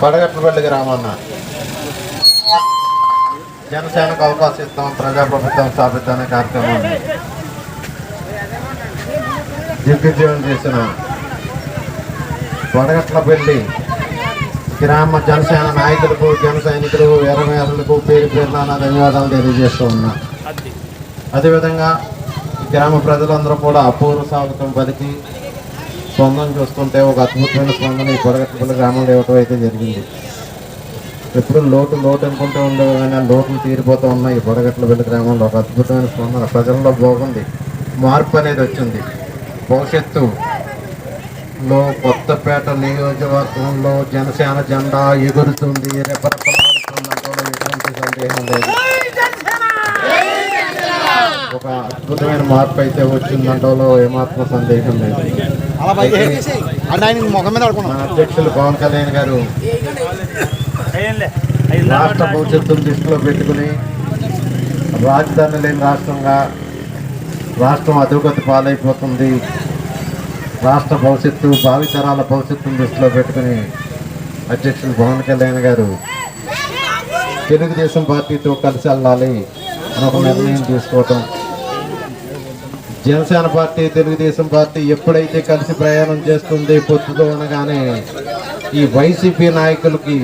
పడగట్లపల్లి గ్రామాన్న జనసేనకు అవకాశం ఇస్తాం ప్రజాప్రభుత్వం స్థాపిస్తానే కార్యక్రమాన్ని దిగ్విజయం చేసిన వడగట్లపల్లి గ్రామ జనసేన నాయకులకు జన సైనికులకు వీరమేరులకు పేరు పేరున నా ధన్యవాదాలు తెలియజేస్తూ ఉన్నా. అదేవిధంగా గ్రామ ప్రజలందరూ కూడా అపూర్వ స్వాగతం పలికి స్పందన చూస్తుంటే ఒక అద్భుతమైన స్పందన ఈ పొడగట్టుపల్లి గ్రామంలో ఇవ్వటం అయితే జరిగింది. ఎప్పుడు లోటు లోటు అనుకుంటూ ఉండేవి కానీ ఆ లోటులు తీరిపోతూ ఉన్నాయి ఈ వెళ్ళి గ్రామంలో. ఒక అద్భుతమైన స్పందన ప్రజల్లో బాగుంది మార్పు అనేది వచ్చింది. భవిష్యత్తులో కొత్తపేట నియోజకవర్గంలో జనసేన జెండా ఎగురుతుంది. రెపరెపలాడుతుంది ఎటువంటి సందేహం లేదు. ఒక అద్భుతమైన మార్పు అయితే వచ్చిందంటలో ఏమాత్రం సందేహం లేదు. మన అధ్యక్షులు పవన్ కళ్యాణ్ గారు రాష్ట్ర భవిష్యత్తును దృష్టిలో పెట్టుకుని రాజధాని లేని రాష్ట్రంగా రాష్ట్రం అధోగతి పాలైపోతుంది. రాష్ట్ర భవిష్యత్తు భావితరాల భవిష్యత్తును దృష్టిలో పెట్టుకుని అధ్యక్షులు పవన్ కళ్యాణ్ గారు తెలుగుదేశం పార్టీతో కలిసి వెళ్ళాలి అని ఒక నిర్ణయం తీసుకోవటం జనసేన పార్టీ తెలుగుదేశం పార్టీ ఎప్పుడైతే కలిసి ప్రయాణం చేస్తుంది పొత్తుతో అనగానే ఈ వైసీపీ నాయకులకి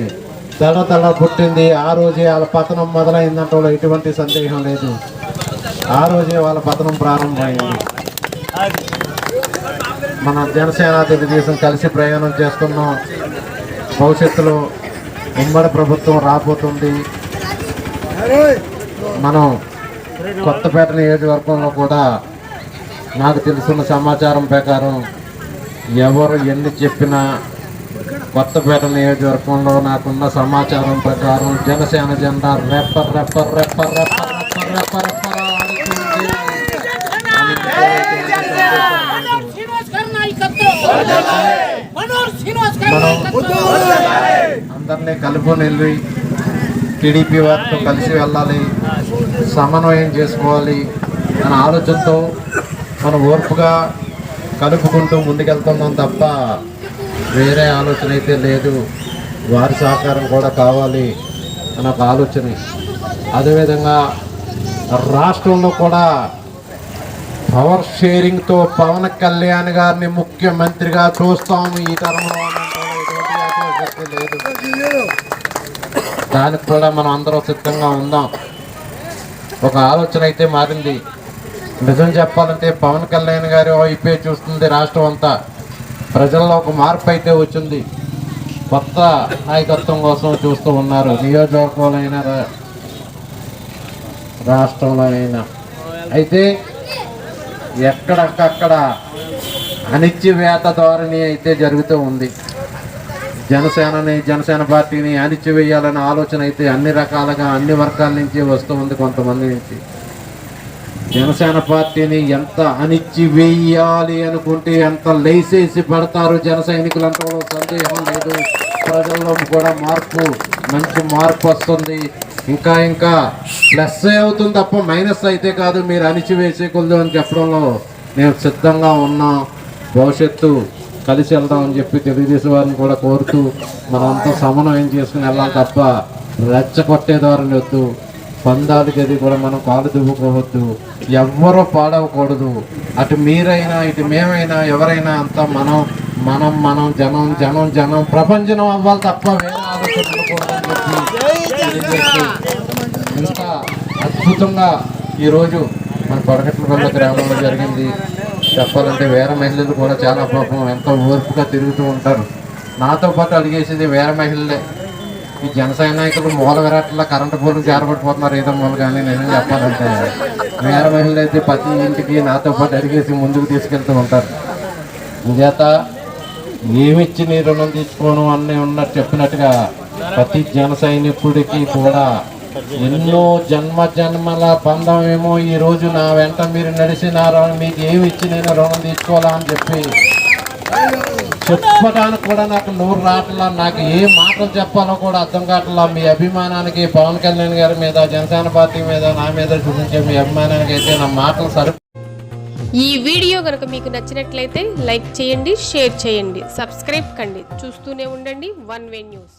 దడ దడ పుట్టింది. ఆ రోజే వాళ్ళ పతనం మొదలైందంటే ఎటువంటి సందేహం లేదు. ఆ రోజే వాళ్ళ పతనం ప్రారంభమైంది. మన జనసేన తెలుగుదేశం కలిసి ప్రయాణం చేస్తున్నాం. భవిష్యత్తులో ఉమ్మడి ప్రభుత్వం రాబోతుంది. మనం కొత్తపేట నియోజకవర్గంలో కూడా నాకు తెలుసున్న సమాచారం ప్రకారం ఎవరు ఎన్ని చెప్పినా కొత్తపేట నియోజకవర్గంలో నాకున్న సమాచారం ప్రకారం జనసేన జెండా రెప్పర్ రెప్పర్ రెప్పర్ రెప్పర్ రెప్పర్ రెప్పర్ రెప్పర్ మనం అందరినీ కలుపుకొని వెళ్ళి టీడీపీ వారితో కలిసి వెళ్ళాలి సమన్వయం చేసుకోవాలి అనే ఆలోచనతో మనం ఓర్పుగా కలుపుకుంటూ ముందుకెళ్తున్నాం తప్ప వేరే ఆలోచన అయితే లేదు. వారి సహకారం కూడా కావాలి అని ఒక ఆలోచన. అదేవిధంగా రాష్ట్రంలో కూడా పవర్ షేరింగ్తో పవన్ కళ్యాణ్ గారిని ముఖ్యమంత్రిగా చూస్తాము ఈ తరంలో లేదు. దానికి కూడా మనం అందరం సిద్ధంగా ఉందాం. ఒక ఆలోచన అయితే మారింది. నిజం చెప్పాలంటే పవన్ కళ్యాణ్ గారి వైపే చూస్తుంది రాష్ట్రం అంతా. ప్రజల్లో ఒక మార్పు అయితే వచ్చింది. కొత్త నాయకత్వం కోసం చూస్తూ ఉన్నారు. నియోజకవర్గంలోనైనా రాష్ట్రంలో రాష్ట్రంలోనైనా అయితే ఎక్కడక్కడ అణిచివేత ధోరణి అయితే జరుగుతూ ఉంది. జనసేనని జనసేన పార్టీని అణిచివేయాలనే ఆలోచన అయితే అన్ని రకాలుగా అన్ని వర్గాల నుంచి వస్తూ ఉంది కొంతమంది నుంచి. జనసేన పార్టీని ఎంత అణిచివేయాలి అనుకుంటే ఎంత లేసేసి పడతారు జన సైనికులంతా సందేహం లేదు. ప్రజల్లో కూడా మార్పు మంచి మార్పు వస్తుంది. ఇంకా ఇంకా ప్లస్ అవుతుంది తప్ప మైనస్ అయితే కాదు. మీరు అణిచివేసే కొద్దు అని చెప్పడంలో నేను సిద్ధంగా ఉన్నా. భవిష్యత్తు కలిసి వెళ్దామని చెప్పి తెలుగుదేశం వారిని కూడా కోరుతూ మనంతా సమన్వయం చేసుకుని వెళ్ళాలి తప్ప రెచ్చగొట్టే ధోరణి వద్దు. పందాలు అది కూడా మనం కాలు దువ్వుకోవద్దు. ఎవ్వరూ పాడవకూడదు. అటు మీరైనా ఇటు మేమైనా ఎవరైనా అంతా మనం మనం మనం జనం జనం జనం ప్రపంచం అవ్వాలి తప్ప వేరే ఆలోచన ఇంత అద్భుతంగా ఈరోజు మన కొడగట్లపల్లి గ్రామంలో జరిగింది. చెప్పాలంటే వేరే మహిళలు కూడా చాలా పాపం ఎంతో ఓర్పుగా తిరుగుతూ ఉంటారు. నాతో పాటు అడిగేసింది వేర మహిళలే. ఈ జనసేన నాయకులు మూల విరాట్లో కరెంటు పోలు జారబట్టిపోతున్నారు ఏదో మూల కానీ నేను చెప్పాలంటే. వేరే మహిళలు అయితే ప్రతి ఇంటికి నాతో పాటు అడిగేసి ముందుకు తీసుకెళ్తూ ఉంటారు. చేత ఏమిచ్చి నీ రుణం తీసుకోను అన్నీ ఉన్నట్టు చెప్పినట్టుగా ప్రతి జన సైనికుడికి కూడా ఎన్నో జన్మ జన్మల బంధం ఏమో ఈ రోజు నా వెంట మీరు నడిచినారు. మీకు ఏమి ఇచ్చి నేను రుణం తీసుకోవాలా అని చెప్పి చెప్పడానికి కూడా నాకు నోరు రావట్లా. నాకు ఏ మాటలు చెప్పాలో కూడా అర్థం కావట్లా. మీ అభిమానానికి పవన్ కళ్యాణ్ గారి మీద జనసేన పార్టీ మీద నా మీద చూపించే మీ అభిమానానికి అయితే నా మాటలు సరి ఈ వీడియో కనుక మీకు నచ్చినట్లయితే లైక్ చేయండి షేర్ చేయండి సబ్స్క్రైబ్ కండి. చూస్తూనే ఉండండి వన్ వే న్యూస్.